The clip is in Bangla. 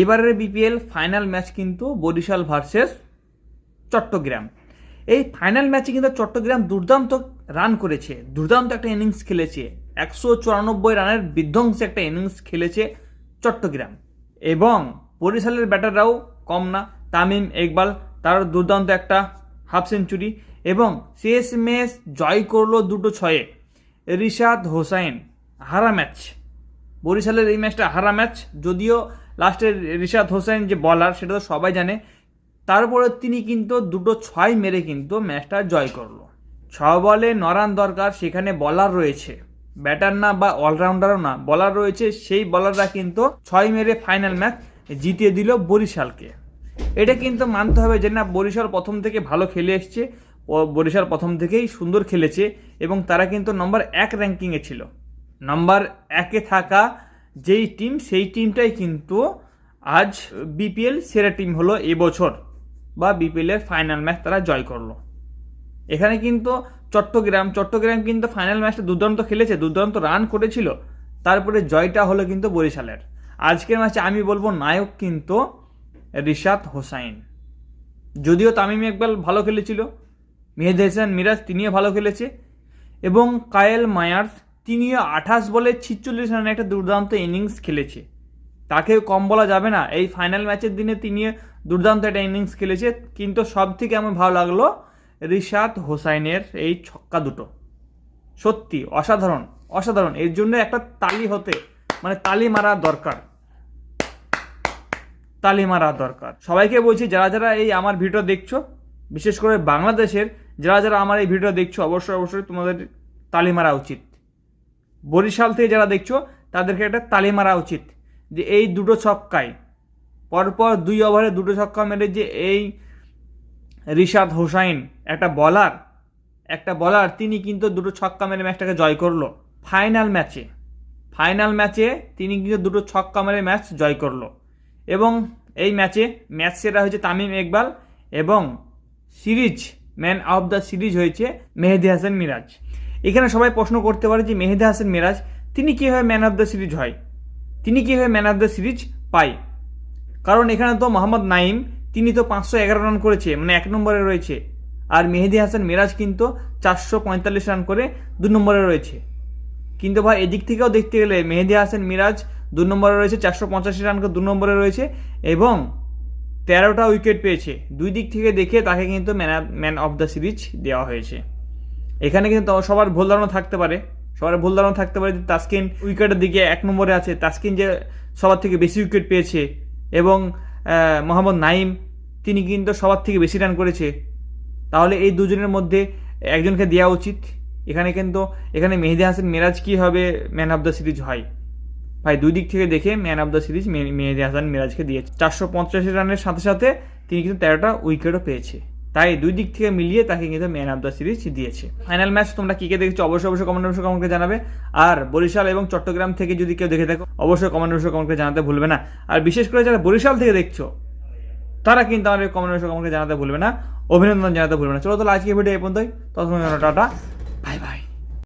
এবারের বিপিএল ফাইনাল ম্যাচ কিন্তু বরিশাল ভার্সেস চট্টগ্রাম। এই ফাইনাল ম্যাচে কিন্তু চট্টগ্রাম দুর্দান্ত রান করেছে। দুর্দান্ত একটা ইনিংস খেলেছে। একশো চুরানব্বই রানের বিধ্বংসী একটা ইনিংস খেলেছে চট্টগ্রাম। এবং বরিশালের ব্যাটাররাও কম না, তামিম ইকবাল তার দুর্দান্ত একটা হাফ সেঞ্চুরি এবং শেষ ম্যাচ জয় করল দুটো ছয়ে। রিশাদ হোসাইন, হারা ম্যাচ বরিশালের এই ম্যাচটা হারা ম্যাচ যদিও লাস্টের রিশাদ হোসেন যে বলার সেটা তো সবাই জানে। তারপরে তিনি কিন্তু দুটো ছয় মেরে কিন্তু ম্যাচটা জয় করল। ছ বলে নরান দরকার, সেখানে বলার রয়েছে। ব্যাটার না বা অলরাউন্ডারও না বলার রয়েছে। সেই বলাররা কিন্তু ছয় মেরে ফাইনাল ম্যাচ জিতিয়ে দিল বরিশালকে। এটা কিন্তু মানতে হবে যে না, বরিশাল প্রথম থেকে ভালো খেলে এসছে ও বরিশাল প্রথম থেকেই সুন্দর খেলেছে এবং তারা কিন্তু নম্বর এক র্যাঙ্কিংয়ে ছিল। নম্বর একে থাকা যেই টিম সেই টিমটাই কিন্তু আজ বিপিএল সেরা টিম হলো এবছর বা বিপিএলের ফাইনাল ম্যাচ তারা জয় করল। এখানে কিন্তু চট্টগ্রাম চট্টগ্রাম কিন্তু ফাইনাল ম্যাচটা দুর্দান্ত খেলেছে, দুর্দান্ত রান করেছিল। তারপরে জয়টা হলো কিন্তু বরিশালের। আজকের ম্যাচে আমি বলব নায়ক কিন্তু রিশাদ হোসাইন। যদিও তামিম ইকবাল ভালো খেলেছিল, মেহেদ হাসান মিরাজ তিনিও ভালো খেলেছে এবং কায়েল মায়ার্স তিনিও আঠাশ বলে ছিচল্লিশ রানে একটা দুর্দান্ত ইনিংস খেলেছে। তাকে কম বলা যাবে না। এই ফাইনাল ম্যাচের দিনে তিনি দুর্দান্ত একটা ইনিংস খেলেছে। কিন্তু সব থেকে আমার ভালো লাগল রিশাদ হোসাইনের এই ছক্কা দুটো। সত্যি, অসাধারণ অসাধারণ। এর জন্য একটা তালি হতে মানে তালি মারা দরকার। তালি মারা দরকার। সবাইকে বলছি, যারা যারা এই আমার ভিডিও দেখছ, বিশেষ করে বাংলাদেশের, যারা যারা আমার এই ভিডিও দেখছ, অবশ্যই অবশ্যই তোমাদের তালি মারা উচিত। বরিশাল থেকে যারা দেখছ, তাদেরকে একটা তালি মারা উচিত যে এই দুটো ছক্কায়, পরপর দুই ওভারে দুটো ছক্কা মেরে যে এই রিশাদ হোসাইন, একটা বলার একটা বলার তিনি কিন্তু দুটো ছক্কা মেরে ম্যাচটাকে জয় করল। ফাইনাল ম্যাচে ফাইনাল ম্যাচে তিনি কিন্তু দুটো ছক্কা মেরে ম্যাচ জয় করল। এবং এই ম্যাচে ম্যাচ সেরা হয়েছে তামিম ইকবাল এবং series man of the series হয়েছে মেহেদি হাসান মিরাজ। এখানে সবাই প্রশ্ন করতে পারে যে মেহেদি হাসান মিরাজ, তিনি কীভাবে ম্যান অফ দ্য সিরিজ হয়? তিনি কীভাবে ম্যান অফ দ্য সিরিজ পায়? কারণ এখানে তো মোহাম্মদ নাইম তিনি তো পাঁচশো এগারো রান করেছে মানে এক নম্বরে রয়েছে। আর মেহেদি হাসান মিরাজ কিন্তু চারশো পঁয়তাল্লিশ রান করে দু নম্বরে রয়েছে। কিন্তু ভাই, এদিক থেকেও দেখতে গেলে মেহেদি হাসান মিরাজ দু নম্বরে রয়েছে, চারশো পঁচাশি রান করে দু নম্বরে রয়েছে এবং তেরোটা উইকেট পেয়েছে। দুই দিক থেকে দেখে তাকে কিন্তু man man of the series দেওয়া হয়েছে। এখানে কিন্তু সবার ভুল ধারণা থাকতে পারে। সবার ভুল ধারণা থাকতে পারে যে তাসকিন উইকেটের দিকে এক নম্বরে আছে। তাসকিন যে সবার থেকে বেশি উইকেট পেয়েছে এবং মোহাম্মদ নাইম তিনি কিন্তু সবার থেকে বেশি রান করেছে। তাহলে এই দুজনের মধ্যে একজনকে দেওয়া উচিত। এখানে কিন্তু, এখানে মেহেদি হাসান মিরাজ কী হবে? ম্যান অফ দ্য সিরিজ হয়। ভাই, দুই দিক থেকে দেখে man of the series Mehedi Hasan মিরাজকে দিয়েছে। চারশো পঞ্চাশি রানের সাথে সাথে তিনি কিন্তু তেরোটা উইকেটও পেয়েছে। তাই দুই দিক থেকে মিলিয়ে তাকে কিন্তু ম্যান অফ দ্য সিরিজ দিয়েছে। ফাইনাল ম্যাচ তোমরা কি কে দেখেছ? অবশ্যই অবশ্যই কমেন্ট অবশ্যই কমেন্ট করে জানাবে। আর বরিশাল এবং চট্টগ্রাম থেকে যদি কেউ দেখে থাকো, অবশ্যই কমেন্ট অবশ্যই কমেন্ট করে জানাতে ভুলবে না। আর বিশেষ করে যারা বরিশাল থেকে দেখছ, তারা কিন্তু আমাদের কমেন্ট অবশ্যই কমেন্ট করে জানাতে ভুলবে না। অভিনন্দন জানাতে ভুলবে না। চলো তাহলে আজকে ভিডিও এই পর্যন্তই। ততক্ষণ টাটা।